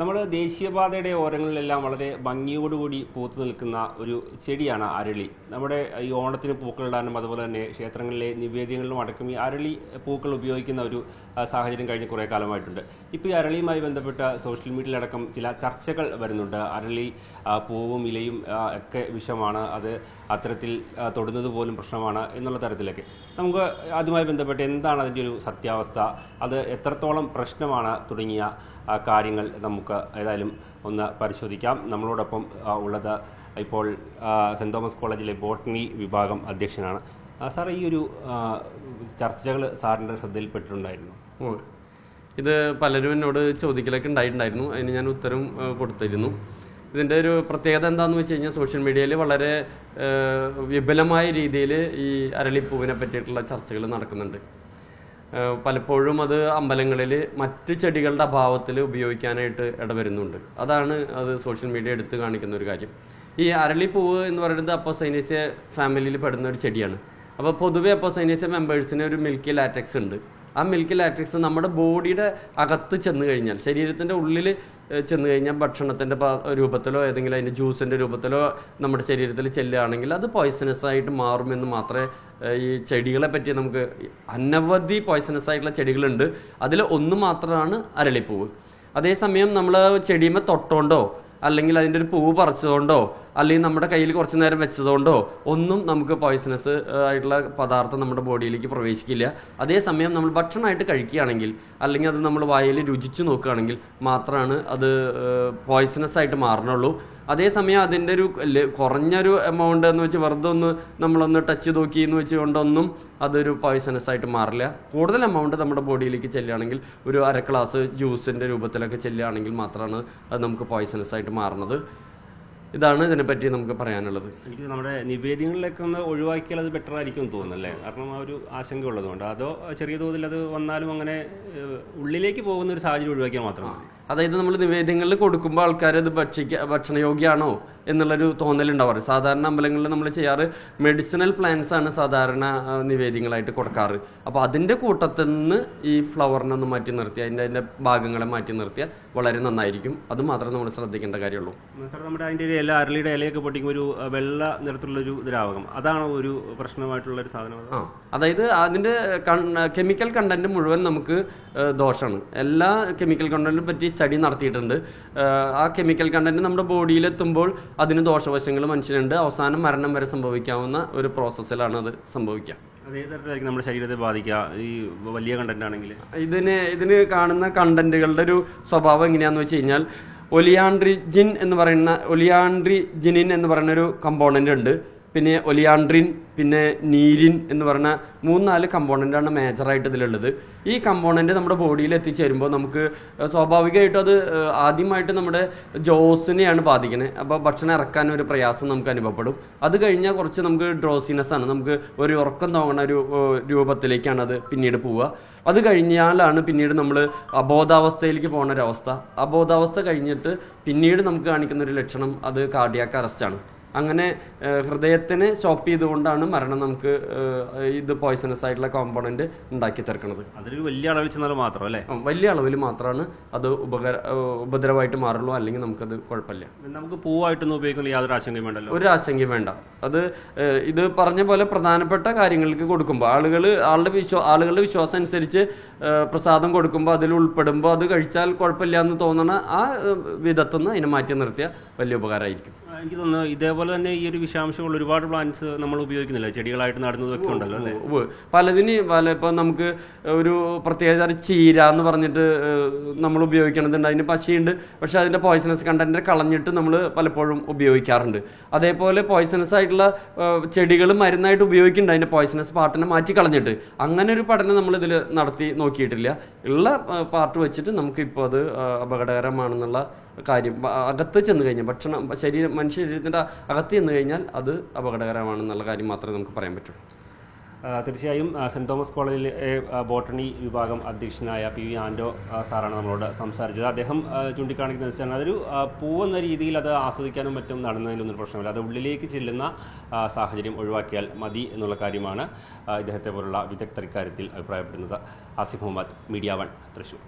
നമ്മൾ ദേശീയപാതയുടെ ഓരങ്ങളിലെല്ലാം വളരെ ഭംഗിയോടുകൂടി പൂത്തു നിൽക്കുന്ന ഒരു ചെടിയാണ് അരളി. നമ്മുടെ ഈ ഓണത്തിന് പൂക്കളിടാനും അതുപോലെ തന്നെ ക്ഷേത്രങ്ങളിലെ നിവേദ്യങ്ങളിലും അടക്കം ഈ അരളി പൂക്കൾ ഉപയോഗിക്കുന്ന ഒരു സാഹചര്യം കഴിഞ്ഞ് കുറേ കാലമായിട്ടുണ്ട്. ഇപ്പോൾ ഈ അരളിയുമായി ബന്ധപ്പെട്ട സോഷ്യൽ മീഡിയയിലടക്കം ചില ചർച്ചകൾ വരുന്നുണ്ട്. അരളി പൂവും ഇലയും ഒക്കെ വിഷമാണ്. അത് അത്തരത്തിൽ തൊടുന്നത് പോലും പ്രശ്നമാണ് എന്നുള്ള തരത്തിലൊക്കെ. നമുക്ക് അതുമായി ബന്ധപ്പെട്ട് എന്താണ് അതിന്റെ ഒരു സത്യാവസ്ഥ? അത് എത്രത്തോളം പ്രശ്നമാണ് തുടങ്ങിയ കാര്യങ്ങൾ നമുക്ക് ഏതായാലും ഒന്ന് പരിശോധിക്കാം. നമ്മളോടൊപ്പം ഉള്ളത് ഇപ്പോൾ സെന്റ് തോമസ് കോളേജിലെ ബോട്ടണി വിഭാഗം അധ്യക്ഷനാണ്. സാർ ഈ ഒരു ചർച്ചകൾ സാറിന്റെ ശ്രദ്ധയിൽപ്പെട്ടിട്ടുണ്ടായിരുന്നു. ഓ ഇത് പലരും എന്നോട് ചോദിക്കലൊക്കെ ഉണ്ടായിട്ടുണ്ടായിരുന്നു. അതിന് ഞാൻ ഉത്തരം കൊടുത്തിരുന്നു. ഇതിന്റെ ഒരു പ്രത്യേകത എന്താണെന്ന് വെച്ച് കഴിഞ്ഞാൽ സോഷ്യൽ മീഡിയയിൽ വളരെ വിപുലമായ രീതിയിൽ ഈ അരളിപ്പൂവിനെ പറ്റിയിട്ടുള്ള ചർച്ചകൾ നടക്കുന്നുണ്ട്. പലപ്പോഴും അത് അമ്പലങ്ങളിൽ മറ്റ് ചെടികളുടെ അഭാവത്തിൽ ഉപയോഗിക്കാനായിട്ട് ഇടവരുന്നുണ്ട്. അതാണ് അത് സോഷ്യൽ മീഡിയ എടുത്ത് കാണിക്കുന്ന ഒരു കാര്യം. ഈ അരളിപ്പൂവ് എന്ന് പറയുന്നത് അപ്പോസൈനീസിയ ഫാമിലിയിൽ പെടുന്ന ഒരു ചെടിയാണ്. അപ്പോൾ പൊതുവെ അപ്പോസൈനീസിയ മെമ്പേഴ്സിന് ഒരു മിൽക്കി ലാറ്റക്സ് ഉണ്ട്. ആ മിൽക്കി ലാറ്റക്സ് നമ്മുടെ ബോഡിയുടെ അകത്ത് ചെന്ന് കഴിഞ്ഞാൽ ശരീരത്തിന്റെ ഉള്ളിൽ ചെന്ന് കഴിഞ്ഞാൽ ഭക്ഷണത്തിന്റെ രൂപത്തിലോ ഏതെങ്കിലും അതിന്റെ ജ്യൂസിന്റെ രൂപത്തിലോ നമ്മുടെ ശരീരത്തിൽ ചെല്ലുകയാണെങ്കിൽ അത് പോയ്സണസ് ആയിട്ട് മാറുമെന്ന് മാത്രമേ ഈ ചെടികളെ പറ്റി നമുക്ക് അനവധി പോയ്സണസ് ആയിട്ടുള്ള ചെടികളുണ്ട്. അതിൽ ഒന്ന് മാത്രമാണ് അരളിപ്പൂവ്. അതേസമയം നമ്മൾ ചെടിയുമ്പോൾ തൊട്ടോണ്ടോ അല്ലെങ്കിൽ അതിന്റെ ഒരു പൂവ് പറിച്ചതുകൊണ്ടോ അല്ലെങ്കിൽ നമ്മുടെ കയ്യിൽ കുറച്ച് നേരം വെച്ചതുകൊണ്ടോ ഒന്നും നമുക്ക് പോയിസണസ് ആയിട്ടുള്ള പദാർത്ഥം നമ്മുടെ ബോഡിയിലേക്ക് പ്രവേശിക്കില്ല. അതേസമയം നമ്മൾ ഭക്ഷണമായിട്ട് കഴിക്കുകയാണെങ്കിൽ അല്ലെങ്കിൽ അത് നമ്മൾ വായിൽ രുചിച്ച് നോക്കുകയാണെങ്കിൽ മാത്രമാണ് അത് പോയിസണസ് ആയിട്ട് മാറണുള്ളൂ. അതേസമയം അതിന്റെ ഒരു കുറഞ്ഞൊരു എമൗണ്ട് എന്ന് വെച്ച് വെറുതെ ഒന്ന് നമ്മളൊന്ന് ടച്ച് നോക്കി എന്ന് വെച്ചുകൊണ്ടൊന്നും അതൊരു പോയിസണസ് ആയിട്ട് മാറില്ല. കൂടുതൽ എമൗണ്ട് നമ്മുടെ ബോഡിയിലേക്ക് ചെല്ലുകയാണെങ്കിൽ ഒരു അര ഗ്ലാസ് ജ്യൂസിന്റെ രൂപത്തിലൊക്കെ ചെല്ലുകയാണെങ്കിൽ മാത്രമാണ് അത് നമുക്ക് പോയിസണസ് ആയിട്ട് മാറുന്നത്. ഇതാണ് ഇതിനെപ്പറ്റി നമുക്ക് പറയാനുള്ളത്. എനിക്ക് നമ്മുടെ നിവേദ്യങ്ങളിലൊക്കെ ഒന്ന് ഒഴിവാക്കിയാൽ അത് ബെറ്റർ ആയിരിക്കും എന്ന് തോന്നുന്നു അല്ലേ? കാരണം ആ ഒരു ആശങ്ക ഉള്ളതുകൊണ്ട്. അതോ ചെറിയ തോതിൽ അത് വന്നാലും അങ്ങനെ ഉള്ളിലേക്ക് പോകുന്ന ഒരു സാഹചര്യം ഒഴിവാക്കിയാൽ മാത്രം മതി. അതായത് നമ്മൾ നിവേദ്യങ്ങളിൽ കൊടുക്കുമ്പോൾ ആൾക്കാർ അത് ഭക്ഷിക്ക ഭക്ഷണയോഗ്യമാണോ എന്നുള്ളൊരു തോന്നലുണ്ടാവാറ്. സാധാരണ അമ്പലങ്ങളിൽ നമ്മൾ ചെയ്യാറ് മെഡിസിനൽ പ്ലാന്റ്സ് ആണ് സാധാരണ നിവേദ്യങ്ങളായിട്ട് കൊടുക്കാറ്. അപ്പോൾ അതിന്റെ കൂട്ടത്തിൽ നിന്ന് ഈ ഫ്ലവറിനെ ഒന്ന് മാറ്റി നിർത്തി അതിന്റെ അതിന്റെ ഭാഗങ്ങളെ മാറ്റി നിർത്തിയാൽ വളരെ നന്നായിരിക്കും. അത് മാത്രമേ നമ്മൾ ശ്രദ്ധിക്കേണ്ട കാര്യമുള്ളൂ. സാർ നമ്മുടെ അതിന്റെ ഇല അരളിയുടെ ഇലയൊക്കെ പൊട്ടിക്കുമ്പോൾ ഒരു വെള്ള നിറത്തിലുള്ളൊരു ദ്രാവകം. അതാണോ ഒരു പ്രശ്നമായിട്ടുള്ള ഒരു സാധനം ആ അതായത് അതിന്റെ കെമിക്കൽ കണ്ടന്റ് മുഴുവൻ നമുക്ക് ദോഷമാണ് എല്ലാ കെമിക്കൽ കണ്ടന്റിനെ പറ്റി സ്റ്റഡി നടത്തിയിട്ടുണ്ട്. ആ കെമിക്കൽ കണ്ടന്റ് നമ്മുടെ ബോഡിയിലെത്തുമ്പോൾ അതിന് ദോഷവശങ്ങൾ മനുഷ്യനുണ്ട്. അവസാനം മരണം വരെ സംഭവിക്കാവുന്ന ഒരു പ്രോസസ്സിലാണ് അത് സംഭവിക്കുക. അതേ തരത്തിലായിരിക്കും നമ്മുടെ ശരീരത്തെ ബാധിക്കുക? ഈ വലിയ കണ്ടന്റ് ആണെങ്കിൽ? ഇതിന് ഇതിന് കാണുന്ന കണ്ടന്റുകളുടെ ഒരു സ്വഭാവം എങ്ങനെയാണെന്ന് വെച്ച് കഴിഞ്ഞാൽ ഒലിയാൻഡ്രിജിൻ എന്ന് പറയുന്ന ഒലിയാൻഡ്രിജിനിൻ എന്ന് പറയുന്ന ഒരു കമ്പോണന്റ് ഉണ്ട്. പിന്നെ ഒലിയാൻഡ്രിൻ പിന്നെ നീരിൻ എന്ന് പറഞ്ഞ മൂന്നാൽ കമ്പോണന്റാണ് മേജറായിട്ട് ഇതിലുള്ളത്. ഈ കമ്പോണന്റ് നമ്മുടെ ബോഡിയിൽ എത്തിച്ചേരുമ്പോൾ നമുക്ക് സ്വാഭാവികമായിട്ടും അത് ആദ്യമായിട്ട് നമ്മുടെ ജോസിനെയാണ് ബാധിക്കുന്നത് അപ്പോൾ ഭക്ഷണം ഇറക്കാൻ ഒരു പ്രയാസം നമുക്ക് അനുഭവപ്പെടും. അത് കഴിഞ്ഞാൽ കുറച്ച് നമുക്ക് ഡ്രോസിനെസ് ആണ്. നമുക്ക് ഒരു ഉറക്കം തോന്നണ ഒരു രൂപത്തിലേക്കാണ് അത് പിന്നീട് പോവുക. അത് കഴിഞ്ഞാലാണ് പിന്നീട് നമ്മൾ അബോധാവസ്ഥയിലേക്ക് പോകുന്ന ഒരവസ്ഥ. അബോധാവസ്ഥ കഴിഞ്ഞിട്ട് പിന്നീട് നമുക്ക് കാണിക്കുന്ന ഒരു ലക്ഷണം അത് കാർഡിയാക്ക് അറസ്റ്റാണ് അങ്ങനെ ഹൃദയത്തിന് സ്റ്റോപ്പ് ചെയ്തുകൊണ്ടാണ് മരണം നമുക്ക് ഇത് പോയ്സണസ് ആയിട്ടുള്ള കോമ്പണന്റ് ഉണ്ടാക്കി തീർക്കുന്നത്. അതൊരു വലിയ അളവിൽ ചെന്നാൽ മാത്രം അല്ലേ വലിയ അളവിൽ മാത്രമാണ് അത് ഉപകര ഉപദ്രവമായിട്ട് മാറുള്ളൂ അല്ലെങ്കിൽ നമുക്കത് കുഴപ്പമില്ല. നമുക്ക് പൂവായിട്ടൊന്നും ഉപയോഗിക്കുന്ന യാതൊരു ആശങ്കയും വേണ്ടല്ലോ? ഒരു ആശങ്കയും വേണ്ട. അത് ഇത് പറഞ്ഞ പോലെ പ്രധാനപ്പെട്ട കാര്യങ്ങൾക്ക് കൊടുക്കുമ്പോൾ ആളുകൾ ആളുടെ വിശ്വാ ആളുകളുടെ വിശ്വാസം അനുസരിച്ച് പ്രസാദം കൊടുക്കുമ്പോൾ അതിൽ ഉൾപ്പെടുമ്പോൾ അത് കഴിച്ചാൽ കുഴപ്പമില്ല എന്ന് തോന്നണ ആ വിധത്തുനിന്ന് അതിനെ മാറ്റി നിർത്തിയ വലിയ ഉപകാരമായിരിക്കും. എനിക്ക് തോന്നുന്നു ഇതേപോലെ തന്നെ ഈ ഒരു വിഷാംശമുള്ള ഒരുപാട് പ്ലാന്റ്സ് നമ്മൾ ഉപയോഗിക്കുന്നില്ല? ചെടികളായിട്ട് നടുന്നതൊക്കെ ഉണ്ടല്ലോ അല്ലേ. പലതിന് പല ഇപ്പം നമുക്ക് ഒരു പ്രത്യേക തരം ചീര എന്ന് പറഞ്ഞിട്ട് നമ്മൾ ഉപയോഗിക്കണതുണ്ട്. അതിന് പശയുണ്ട്. പക്ഷെ അതിന്റെ പോയ്സണസ് കണ്ടന്റ് കളഞ്ഞിട്ട് നമ്മൾ പലപ്പോഴും ഉപയോഗിക്കാറുണ്ട്. അതേപോലെ പോയ്സണസ് ആയിട്ടുള്ള ചെടികൾ മരുന്നായിട്ട് ഉപയോഗിക്കുന്നുണ്ട്. അതിന്റെ പോയ്സണസ് പാർട്ടിനെ മാറ്റി കളഞ്ഞിട്ട്. അങ്ങനെ ഒരു പഠനം നമ്മൾ ഇതിൽ നടത്തി നോക്കിയിട്ടില്ല. ഉള്ള പാർട്ട് വെച്ചിട്ട് നമുക്കിപ്പോൾ അത് അപകടകരമാണെന്നുള്ള കാര്യം. അകത്ത് ചെന്ന് കഴിഞ്ഞാൽ ഭക്ഷണം ശരീരം മനുഷ്യ ശരീരത്തിന്റെ അകത്ത് ചെന്ന് കഴിഞ്ഞാൽ അത് അപകടകരമാണെന്നുള്ള കാര്യം മാത്രമേ നമുക്ക് പറയാൻ പറ്റുള്ളൂ തീർച്ചയായും സെന്റ് തോമസ് കോളേജിലെ ബോട്ടണി വിഭാഗം അധ്യക്ഷനായ പി വി ആൻഡോ സാറാണ് നമ്മളോട് സംസാരിച്ചത്. അദ്ദേഹം ചൂണ്ടിക്കാണിക്കുന്ന വെച്ചാൽ അതൊരു പൂവെന്ന രീതിയിൽ അത് ആസ്വദിക്കാനും മറ്റും നടന്നതിലൊന്നും പ്രശ്നമില്ല. അത് ഉള്ളിലേക്ക് ചെല്ലുന്ന സാഹചര്യം ഒഴിവാക്കിയാൽ മതി എന്നുള്ള കാര്യമാണ് ഇദ്ദേഹത്തെ പോലുള്ള വിദഗ്ധർ ഇക്കാര്യത്തിൽ അഭിപ്രായപ്പെടുന്നത്. Asif Muhammad media one Thrissur.